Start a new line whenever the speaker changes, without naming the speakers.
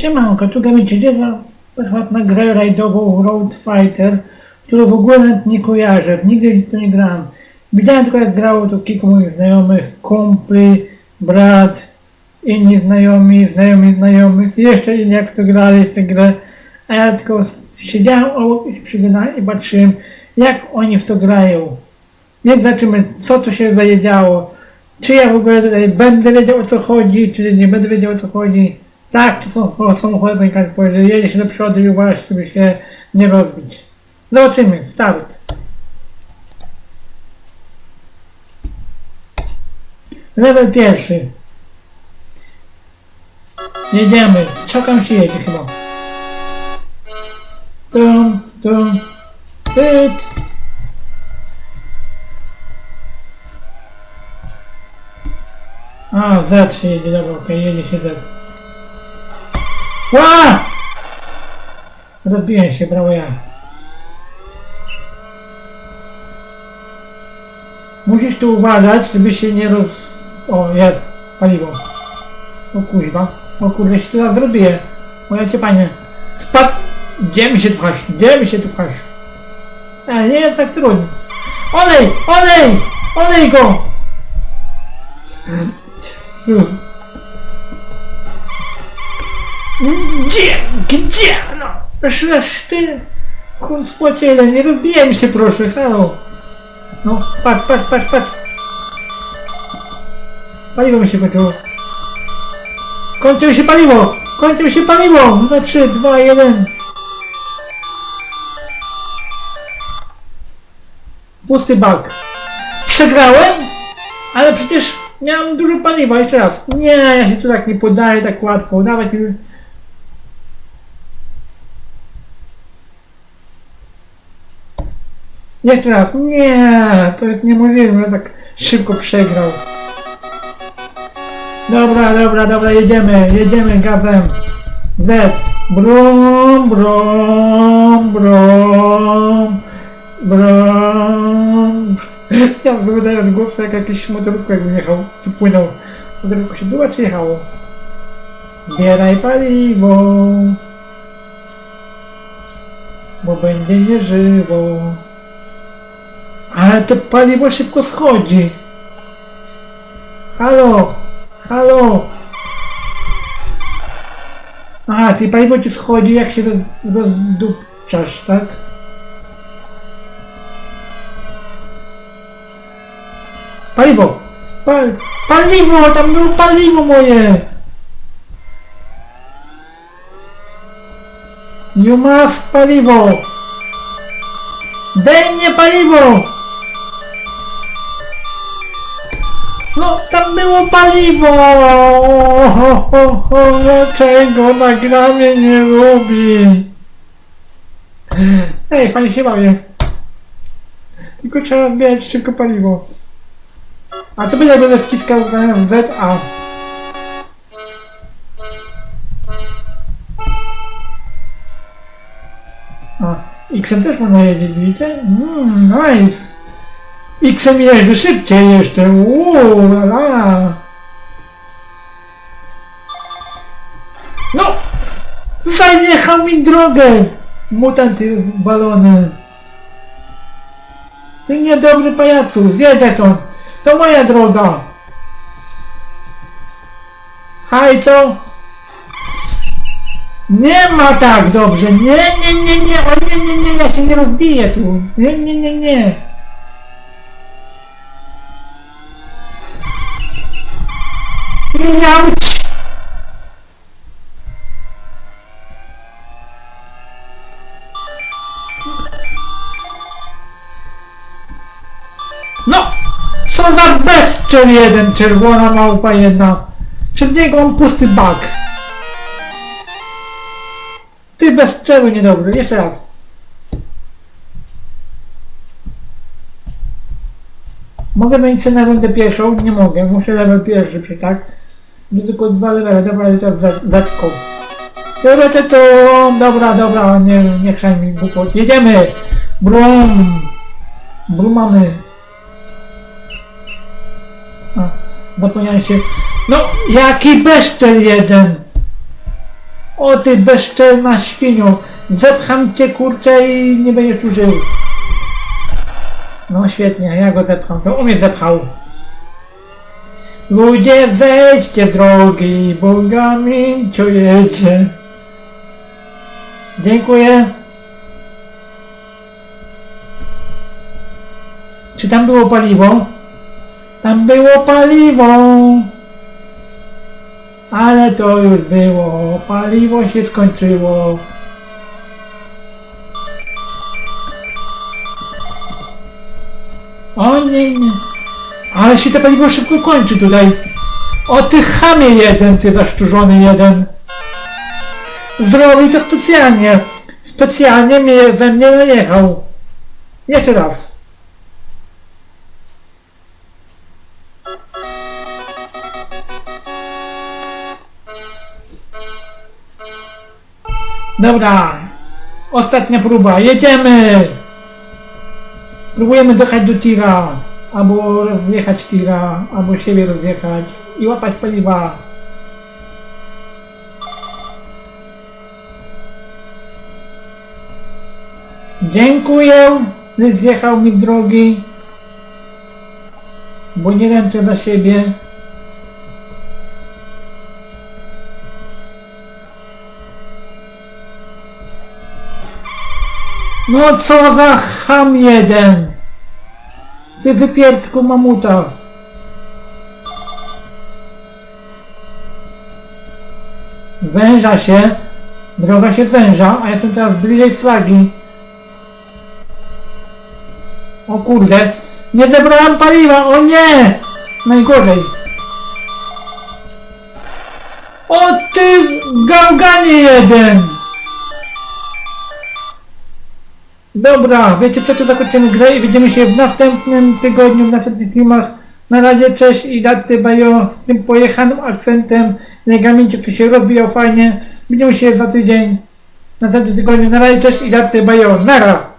Siemanko, tu Gamicie, dziewa na grę rajdową Road Fighter, którą w ogóle nie kojarzę, nigdy to nie grałem. Widziałem tylko jak grało to kilku moich znajomych, kumpli, brat, inni znajomi, znajomi znajomych, jeszcze inni jak to grali w tę grę, a ja tylko siedziałem obok i przyglądałem i patrzyłem jak oni w to grają. Więc zobaczymy co tu się będzie działo. Czy ja w ogóle tutaj będę wiedział o co chodzi, czy nie będę wiedział o co chodzi. Tak, to są samochody pękane, że jedzie się do przodu i uważać, żeby się nie rozbić. Zobaczymy, start. Level pierwszy. Jedziemy, strzokam się jedzie chyba. Tum, tum, tyt. A, Z się jedzie, dobra, okej, jedzie się Z. Ła! Rozbiłem się, brawo ja. Musisz tu uważać, żeby się nie roz... O, jest, paliwo. O kuźwa. O kurde, się teraz zrobię. O ja cię panie. Spadł! Gdzie mi się pchasz? Gdzie mi się tu pchasz? E, nie jest tak trudno. Olej! Olej! Olej go! Jezu. Gdzie? Gdzie? No! Przecież ty... Chuj spłocie jeden, nie rozbijaj się proszę, halo! No, patrz, patrz, patrz, patrz! Paliwo mi się kończyło. Kończy mi się paliwo! Kończy mi się paliwo! Na 3, 2, 1. Pusty bak. Przegrałem? Ale przecież miałem dużo paliwa. Jeszcze raz. Nie, ja się tu tak nie podaję tak łatwo. Dawać mi... Jeszcze raz. Nie, to jest niemożliwe, że tak szybko przegrał. Dobra, dobra, dobra, jedziemy, jedziemy gazem. Z. Brum, brum, brum, brum. Ja wyglądałem głos jak jakiś motorówka jakby jechał, czy płynął. Motorówka się była czy jechało? Zbieraj paliwo, bo będzie nieżywo. Ale to paliwo szybko schodzi. Halo! Halo! Aha, czyli paliwo ci schodzi jak się roz, rozdupczasz, tak? Paliwo! Pal, paliwo! Tam było paliwo moje! You must paliwo! Daj mnie paliwo! No, tam było paliwo! Ho, ho, ho, dlaczego nagranie nie lubi? Ej, fajnie się bawię. Tylko trzeba odbierać szybko paliwo. A co będzie, jak będę wciskał ZA? A, X-em też można jeździć, widzicie? Mmm, nice! X-em jeżdżę szybciej jeszcze, uuu, la la. No! Zajechał mi drogę! Mutanty balony. Ty niedobry pajacu, zjedę to! To moja droga! Haj, co? Nie ma tak dobrze! Nie, nie, nie, nie! O nie, nie, nie, ja się nie rozbiję tu! Nie, nie, nie, nie! Miauć! No! Co za bezczel jeden, czerwona małpa jedna. Przed niego mam pusty bak. Ty bezczelu niedobry, jeszcze raz. Mogę mieć cenę rundę pierwszą? Nie mogę, muszę level pierwszy przy tak. Tylko dwa levele, dobra, ale to za, zatką. Dobra, to, to, dobra, dobra, nie, nie chrzaj mi głupot. Jedziemy! Brum! Brumamy. A, zapomniałem się. No, jaki beszczel jeden! O ty bezczelna świnio! Zepcham cię kurczę i nie będziesz tu żył. No świetnie, ja go zepcham, to on mnie zepchał. Ludzie zejdźcie z drogi, bo gamięciujecie. Dziękuję. Czy tam było paliwo? Tam było paliwo. Ale to już było. Paliwo się skończyło. O nie, nie. Ale się to paliwo szybko kończy tutaj. O ty chamie jeden, ty zaszczurzony jeden. Zrobił to specjalnie. Specjalnie mnie we mnie najechał. Jeszcze raz. Dobra. Ostatnia próba. Jedziemy! Próbujemy dojechać do tira. Albo rozjechać tira, albo siebie rozjechać i łapać paliwa. Dziękuję, że zjechał mi drogi, bo nie ręczę za siebie. No co za ham jeden! Ty wypierdku mamuta! Węża się, droga się zwęża, a jestem teraz bliżej flagi. O kurde, nie zebrałam paliwa, o nie! Najgorzej. O ty gałganie jeden! Dobra, wiecie co, tu zakończymy grę i widzimy się w następnym tygodniu, w następnych filmach. Na razie cześć i daty bajo tym pojechanym akcentem. Legamicie, który się rozwijał fajnie. Widzimy się za tydzień, w następnym tygodniu. Na razie cześć i daty bajo. Nara!